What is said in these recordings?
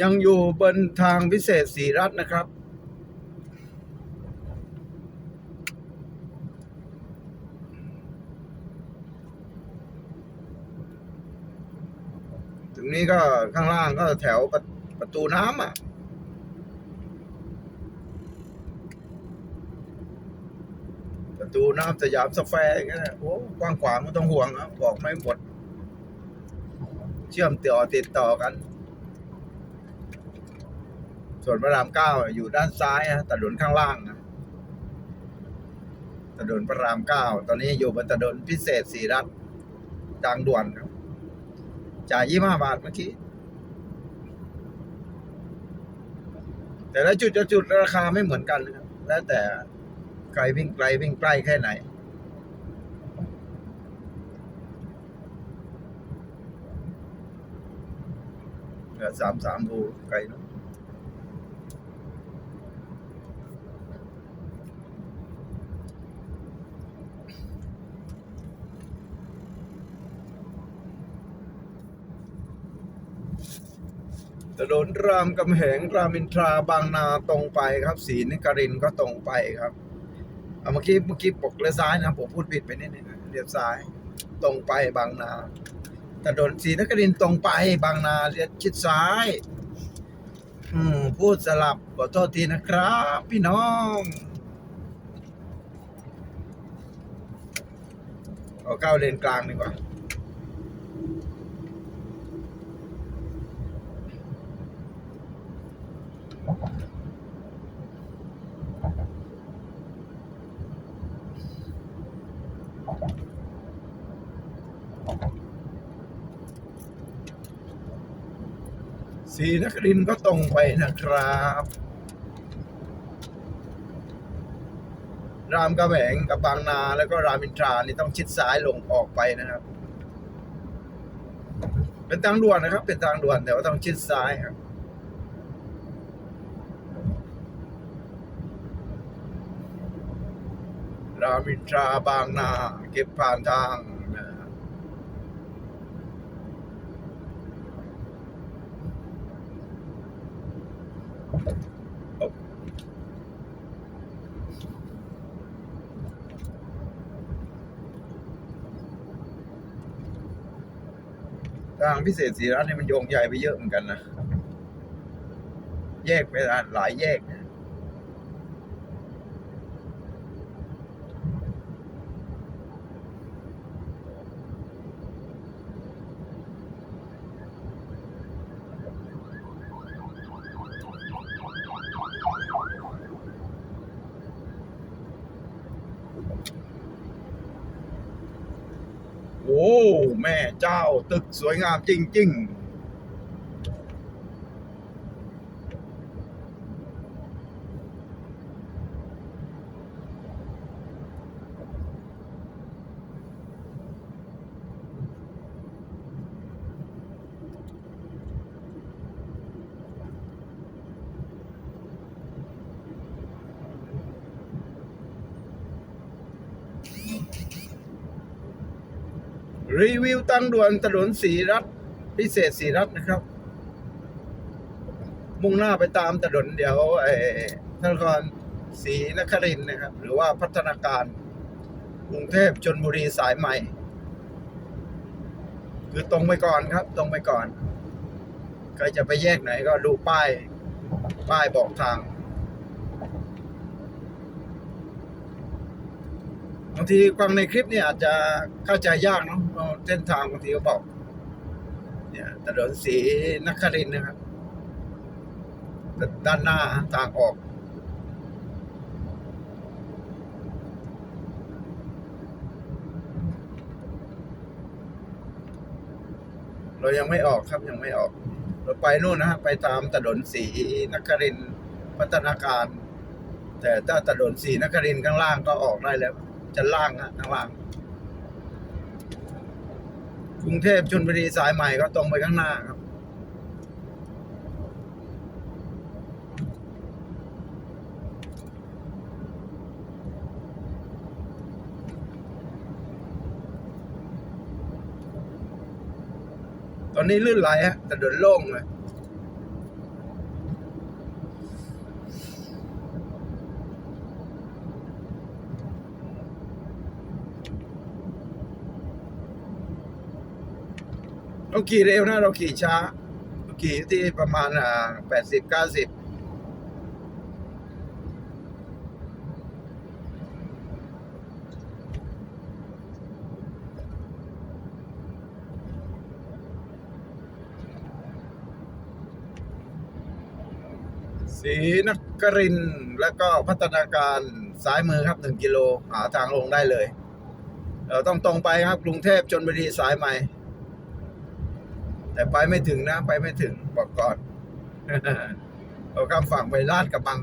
ยังอยู่บนทางพิเศษสีรัฐนะครับ ถึงนี้ก็ข้างล่างก็แถวประประตูน้ำอะประตูน้ำสยามสแควร์อย่างเงี้ยโอ้กว้างขวางไม่ต้องห่วงครับบอกไม่หมด เชื่อมต่อติดต่อกัน ส่วนพระรามเก้าอยู่ด้านซ้ายฮะถนนข้างล่างนะถนนพระรามเก้าตอนนี้อยู่บนถนนพิเศษสีรัฐทางด่วนครับจ่ายยี่ห้าบาทเมื่อกี้แต่ละจุดจะจุดราคาไม่เหมือนกันนะครับแล้วแต่ใครวิ่งไกลวิ่งใกล้แค่ไหน สามสามโลไกลเนอะ ถนนรามกำแหงรามอินทราบางนาตรงไปครับศรีนครินก็ตรงไปครับเอาเมื่อกี้เมื่อกี้ปกเลี้ยวซ้ายนะผมพูดผิดไปนิดนึงเลี้ยวซ้าย ตรงไปบางนาถนนศรีนครินตรงไปบางนาเลี้ยวชิดซ้าย อืมพูดสลับขอโทษทีนะครับ พี่น้องเอาเข้าเลนกลางดีกว่า สีนครินก็ตรงไปนะครับ รามกำแหงกับบางนาแล้วก็รามอินทรานี่ต้องชิดซ้ายลงออกไปนะครับ เป็นทางด่วนนะครับ เป็นทางด่วนแต่ว่าต้องชิดซ้ายครับ รามอินทราบางนา เก็บผ่านทางนะทางพิเศษสีรัตน์นี่มันโยงใหญ่ไปเยอะเหมือนกันนะ แยกไปหลายแยกนะ โอ้ แม่เจ้าตึกสวยงามจริง ๆ รีวิวตั้งด่วนถนนสีรัฐพิเศษสีรัฐนะครับ มุ่งหน้าไปตามถนนเดี๋ยวไอ้นครศรีนครินนะครับ หรือว่าพัฒนาการกรุงเทพชนบุรีสายใหม่ คือตรงไปก่อนครับ ตรงไปก่อนใครจะไปแยกไหนก็ดูป้าย ป้ายบอกทางบางทีฟังในคลิปเนี่ยอาจจะเข้าใจยากเนาะ เส้นทางบางทีเขาบอก เนี่ยถนนสีนครินทร์นะครับ ด้านหน้าทางออก เรายังไม่ออกครับยังไม่ออก เราไปนู่นนะฮะไปตามถนนสีนครินพัฒนาการ แต่ถ้าถนนสีนครินข้างล่างก็ออกได้แล้วจะล่างฮะข้างล่าง กรุงเทพชนบุรีสายใหม่ก็ตรงไปข้างหน้าครับ ตอนนี้ลื่นไหลฮะแต่เดินโล่งเลย เราขี่เร็วนะ เราขี่ช้าเราขี่ที่ประมาณอ่าแปดสิบเก้าสิบศรีนครินแล้วก็พัฒนาการซ้ายมือครับหนึ่งกิโลหาทางลงได้เลย เราต้องตรงไปครับกรุงเทพชนบุรีสายใหม่ แต่ไปไม่ถึงนะ ไปไม่ถึงบอกก่อนเราข้ามฝั่งไปลาดกระบัง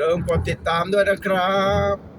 เริ่าลืมกดติดตามด้วยนะครับ